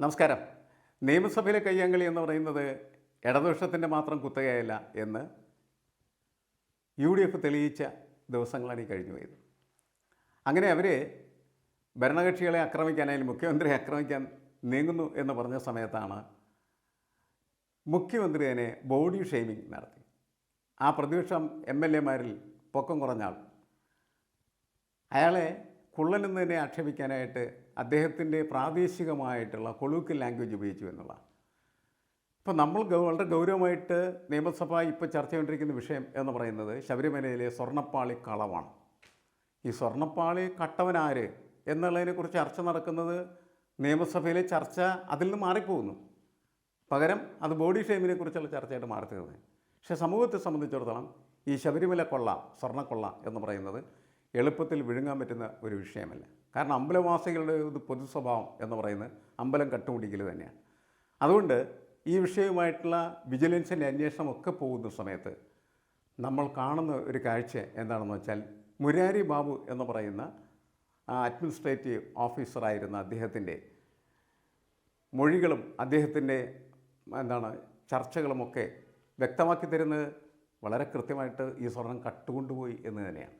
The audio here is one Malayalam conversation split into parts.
നമസ്കാരം. നിയമസഭയിലെ കയ്യാങ്കളി എന്ന് പറയുന്നത് ഇടതുപക്ഷത്തിന്റെ മാത്രം കുത്തകയല്ല എന്ന് യു ഡി എഫ് തെളിയിച്ച ദിവസങ്ങളാണ് ഈ കഴിഞ്ഞു പോയത്. അങ്ങനെ അവർ ഭരണകക്ഷികളെ ആക്രമിക്കാനായാലും മുഖ്യമന്ത്രിയെ ആക്രമിക്കാൻ നീങ്ങുന്നു എന്ന് പറഞ്ഞ സമയത്താണ് മുഖ്യമന്ത്രി തന്നെ ബോഡി ഷെയ്മിങ് നടത്തി. ആ പ്രതിപക്ഷം എം എൽ എമാരിൽ പൊക്കം കുറഞ്ഞ ആൾ. അയാളെ കുള്ളനെന്ന് തന്നെ ആക്ഷേപിക്കാനായിട്ട് അദ്ദേഹത്തിന്റെ പ്രാദേശികമായിട്ടുള്ള കൊളൂക്കൽ ലാംഗ്വേജ് ഉപയോഗിച്ചു എന്നുള്ള ഇപ്പോൾ നമ്മൾ വളരെ ഗൗരവമായിട്ട് നിയമസഭ ഇപ്പോൾ ചർച്ച ചെയ്തുകൊണ്ടിരിക്കുന്ന വിഷയം എന്ന് പറയുന്നത് ശബരിമലയിലെ സ്വർണപ്പാളി കളവാണ്. ഈ സ്വർണപ്പാളി കട്ടവനാര് എന്നുള്ളതിനെക്കുറിച്ച് ചർച്ച നടക്കുന്നത് നിയമസഭയിലെ ചർച്ച അതിൽ നിന്ന് മാറിപ്പോകുന്നു. പകരം അത് ബോഡി ഷെയിമിനെ കുറിച്ചുള്ള ചർച്ചയായിട്ട് മാറി പക്ഷേ സമൂഹത്തെ സംബന്ധിച്ചിടത്തോളം ഈ ശബരിമല കൊള്ള സ്വർണക്കൊള്ള എന്ന് പറയുന്നത് എളുപ്പത്തിൽ വിഴുങ്ങാൻ പറ്റുന്ന ഒരു വിഷയമല്ല. കാരണം അമ്പലവാസികളുടെ ഒരു പൊതു സ്വഭാവം എന്ന് പറയുന്നത് അമ്പലം കട്ടുപിടിക്കൽ തന്നെയാണ്. അതുകൊണ്ട് ഈ വിഷയവുമായിട്ടുള്ള വിജിലൻസിന്റെ അന്വേഷണം ഒക്കെ പോകുന്ന സമയത്ത് നമ്മൾ കാണുന്ന ഒരു കാഴ്ച എന്താണെന്ന് വെച്ചാൽ മുരാരി ബാബു എന്ന് പറയുന്ന അഡ്മിനിസ്ട്രേറ്റീവ് ഓഫീസറായിരുന്ന അദ്ദേഹത്തിന്റെ മൊഴികളും അദ്ദേഹത്തിന്റെ എന്താണ് ചർച്ചകളുമൊക്കെ വ്യക്തമാക്കി തരുന്നത് വളരെ കൃത്യമായിട്ട് ഈ സ്വർണം കട്ടുകൊണ്ടുപോയി എന്ന് തന്നെയാണ്.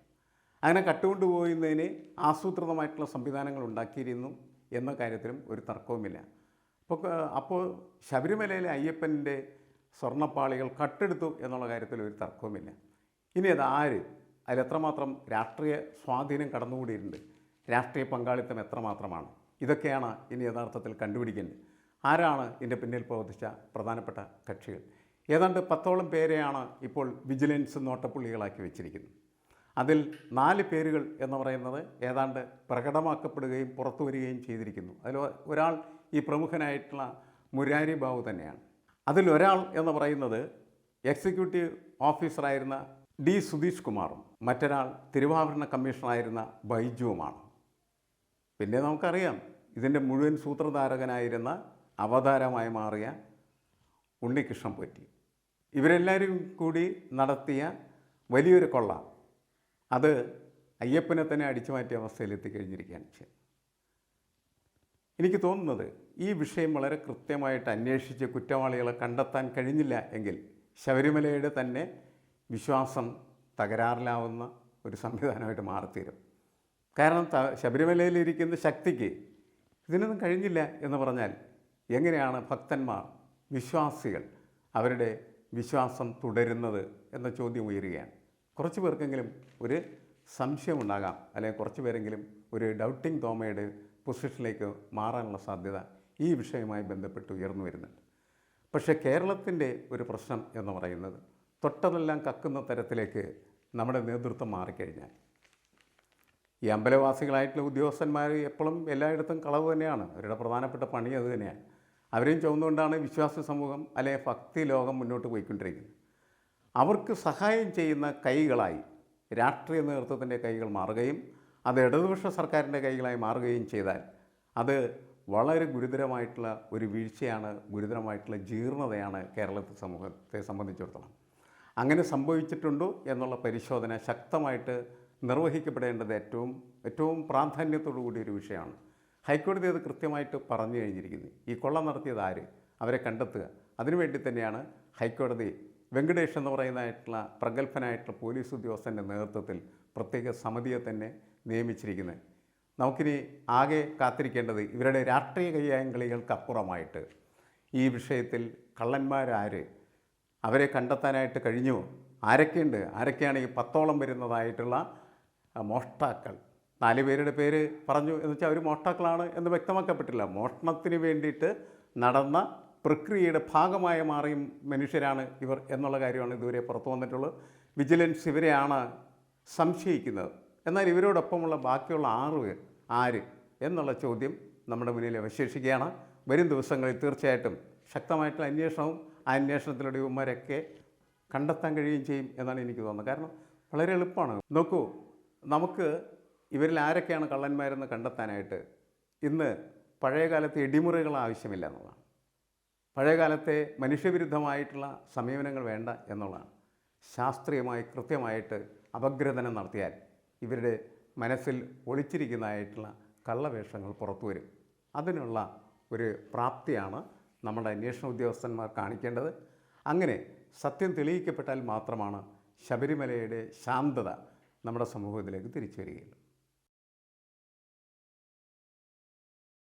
അങ്ങനെ കട്ടുകൊണ്ടുപോകുന്നതിന് ആസൂത്രിതമായിട്ടുള്ള സംവിധാനങ്ങൾ ഉണ്ടാക്കിയിരുന്നു എന്ന കാര്യത്തിലും ഒരു തർക്കവുമില്ല. അപ്പോൾ അപ്പോൾ ശബരിമലയിലെ അയ്യപ്പന്റെ സ്വർണപ്പാളികൾ കട്ടെടുത്തു എന്നുള്ള കാര്യത്തിൽ ഒരു തർക്കവുമില്ല. ഇനി അത് ആര്? അതിലെത്രമാത്രം രാഷ്ട്രീയ സ്വാധീനം കടന്നുകൂടിയിട്ടുണ്ട്? രാഷ്ട്രീയ പങ്കാളിത്തം എത്രമാത്രമാണ്? ഇതൊക്കെയാണ് ഇനി യഥാർത്ഥത്തിൽ കണ്ടുപിടിക്കേണ്ടത്. ആരാണ് ഇതിന്റെ പിന്നിൽ പ്രവർത്തിച്ച പ്രധാനപ്പെട്ട കക്ഷികൾ? ഏതാണ്ട് പത്തോളം പേരെയാണ് ഇപ്പോൾ വിജിലൻസ് നോട്ടപ്പുള്ളികളാക്കി വെച്ചിരിക്കുന്നത്. അതിൽ നാല് പേരുകൾ എന്ന് പറയുന്നത് ഏതാണ്ട് പ്രകടമാക്കപ്പെടുകയും പുറത്തു വരികയും ചെയ്തിരിക്കുന്നു. അതിൽ ഒരാൾ ഈ പ്രമുഖനായിട്ടുള്ള മുരാരി ബാബു തന്നെയാണ്. അതിലൊരാൾ എന്ന് പറയുന്നത് എക്സിക്യൂട്ടീവ് ഓഫീസറായിരുന്ന ഡി സുധീഷ് കുമാറും മറ്റൊരാൾ തിരുവാഭരണ കമ്മീഷണറായിരുന്ന ബൈജുവുമാണ്. പിന്നെ നമുക്കറിയാം ഇതിന്റെ മുഴുവൻ സൂത്രധാരകനായിരുന്ന അവതാരമായി മാറിയ ഉണ്ണികൃഷ്ണൻ പോറ്റി ഇവരെല്ലാവരും കൂടി നടത്തിയ വലിയൊരു കൊള്ള അത് അയ്യപ്പനെ തന്നെ അടിച്ചു മാറ്റിയ അവസ്ഥയിൽ എത്തിക്കഴിഞ്ഞിരിക്കുകയാണ് ചെയ്തത് എനിക്ക് തോന്നുന്നത് ഈ വിഷയം വളരെ കൃത്യമായിട്ട് അന്വേഷിച്ച് കുറ്റവാളികളെ കണ്ടെത്താൻ കഴിഞ്ഞില്ല എങ്കിൽ ശബരിമലയുടെ തന്നെ വിശ്വാസം തകരാറിലാവുന്ന ഒരു സംവിധാനമായിട്ട് മാറിത്തീരും. കാരണം ശബരിമലയിലിരിക്കുന്ന ശക്തിക്ക് ഇതിനൊന്നും കഴിഞ്ഞില്ല എന്ന് പറഞ്ഞാൽ എങ്ങനെയാണ് ഭക്തന്മാർ വിശ്വാസികൾ അവരുടെ വിശ്വാസം തുടരുന്നത് എന്ന ചോദ്യം ഉയരുകയാണ്. കുറച്ച് പേർക്കെങ്കിലും ഒരു സംശയം ഉണ്ടാകാം അല്ലെങ്കിൽ കുറച്ച് പേരെങ്കിലും ഒരു ഡൗട്ടിങ് തോമയുടെ പൊസിഷനിലേക്ക് മാറാനുള്ള സാധ്യത ഈ വിഷയവുമായി ബന്ധപ്പെട്ട് ഉയർന്നു വരുന്നുണ്ട്. പക്ഷേ കേരളത്തിന്റെ ഒരു പ്രശ്നം എന്ന് പറയുന്നത് തൊട്ടതെല്ലാം കക്കുന്ന തരത്തിലേക്ക് നമ്മുടെ നേതൃത്വം മാറിക്കഴിഞ്ഞാൽ. ഈ അമ്പലവാസികളായിട്ടുള്ള ഉദ്യോഗസ്ഥന്മാർ എപ്പോഴും എല്ലായിടത്തും കളവ് തന്നെയാണ്. അവരുടെ പ്രധാനപ്പെട്ട പണി അത് തന്നെയാണ്. അവരെയും ചുമന്നുകൊണ്ടാണ് വിശ്വാസ സമൂഹം അല്ലെങ്കിൽ ഭക്തി ലോകം മുന്നോട്ട് പോയിക്കൊണ്ടിരിക്കുന്നത്. അവർക്ക് സഹായം ചെയ്യുന്ന കൈകളായി രാഷ്ട്രീയ നേതൃത്വത്തിന്റെ കൈകൾ മാറുകയും അത് ഇടതുപക്ഷ സർക്കാരിന്റെ കൈകളായി മാറുകയും ചെയ്താൽ അത് വളരെ ഗുരുതരമായിട്ടുള്ള ഒരു വീഴ്ചയാണ് ഗുരുതരമായിട്ടുള്ള ജീർണതയാണ് കേരളത്തെ സമൂഹത്തെ സംബന്ധിച്ചിടത്തോളം. അങ്ങനെ സംഭവിച്ചിട്ടുണ്ടോ എന്നുള്ള പരിശോധന ശക്തമായിട്ട് നിർവഹിക്കപ്പെടേണ്ടത് ഏറ്റവും ഏറ്റവും പ്രാധാന്യത്തോടു കൂടിയ ഒരു വിഷയമാണ്. ഹൈക്കോടതി അത് കൃത്യമായിട്ട് പറഞ്ഞു കഴിഞ്ഞിരിക്കുന്നു. ഈ കൊള്ള നടത്തിയത് ആര്? അവരെ കണ്ടെത്തുക. അതിനുവേണ്ടി തന്നെയാണ് ഹൈക്കോടതി വെങ്കടേഷ് എന്ന് പറയുന്നതായിട്ടുള്ള പ്രഗത്ഭനായിട്ടുള്ള പോലീസ് ഉദ്യോഗസ്ഥന്റെ നേതൃത്വത്തിൽ പ്രത്യേക സമിതിയെ തന്നെ നിയമിച്ചിരിക്കുന്നത്. നമുക്കിനി ആകെ കാത്തിരിക്കേണ്ടത് ഇവരുടെ രാഷ്ട്രീയ കയ്യാങ്കളികൾക്കപ്പുറമായിട്ട് ഈ വിഷയത്തിൽ കള്ളന്മാരാര് അവരെ കണ്ടെത്താനായിട്ട് കഴിഞ്ഞു. ആരൊക്കെയുണ്ട്? ആരൊക്കെയാണ് ഈ പത്തോളം വരുന്നതായിട്ടുള്ള മോഷ്ടാക്കൾ? നാല് പേരുടെ പേര് പറഞ്ഞു എന്ന് വെച്ചാൽ അവർ മോഷ്ടാക്കളാണ് എന്ന് വ്യക്തമാക്കപ്പെട്ടില്ല. മോഷണത്തിന് വേണ്ടിയിട്ട് നടന്ന പ്രക്രിയയുടെ ഭാഗമായി മാറിയും മനുഷ്യരാണ് ഇവർ എന്നുള്ള കാര്യമാണ് ഇതുവരെ പുറത്തു വന്നിട്ടുള്ളത്. വിജിലൻസ് ഇവരെയാണ് സംശയിക്കുന്നത്. എന്നാൽ ഇവരോടൊപ്പമുള്ള ബാക്കിയുള്ള ആറ് പേർ ആര് എന്നുള്ള ചോദ്യം നമ്മുടെ മുന്നിൽ അവശേഷിക്കുകയാണ്. വരും ദിവസങ്ങളിൽ തീർച്ചയായിട്ടും ശക്തമായിട്ടുള്ള അന്വേഷണവും ആ അന്വേഷണത്തിലൂടെ ഇവന്മാരൊക്കെ കണ്ടെത്താൻ കഴിയുകയും ചെയ്യും എന്നാണ് എനിക്ക് തോന്നുന്നത്. കാരണം വളരെ എളുപ്പമാണ്. നോക്കൂ നമുക്ക് ഇവരിൽ ആരൊക്കെയാണ് കള്ളന്മാരെന്ന് കണ്ടെത്താനായിട്ട് ഇന്ന് പഴയകാലത്ത് ഇടിമുറികൾ ആവശ്യമില്ല എന്നുള്ളതാണ്. പഴയകാലത്തെ മനുഷ്യവിരുദ്ധമായിട്ടുള്ള സമീപനങ്ങൾ വേണ്ട എന്നുള്ളതാണ്. ശാസ്ത്രീയമായി കൃത്യമായിട്ട് അപഗ്രഥനം നടത്തിയാൽ ഇവരുടെ മനസ്സിൽ ഒളിച്ചിരിക്കുന്നതായിട്ടുള്ള കള്ളവേഷങ്ങൾ പുറത്തു വരും. അതിനുള്ള ഒരു പ്രാപ്തിയാണ് നമ്മുടെ അന്വേഷണ ഉദ്യോഗസ്ഥന്മാർ കാണിക്കേണ്ടത്. അങ്ങനെ സത്യം തെളിയിക്കപ്പെട്ടാൽ മാത്രമാണ് ശബരിമലയുടെ ശാന്തത നമ്മുടെ സമൂഹത്തിലേക്ക് തിരിച്ചു വരികയുള്ളൂ.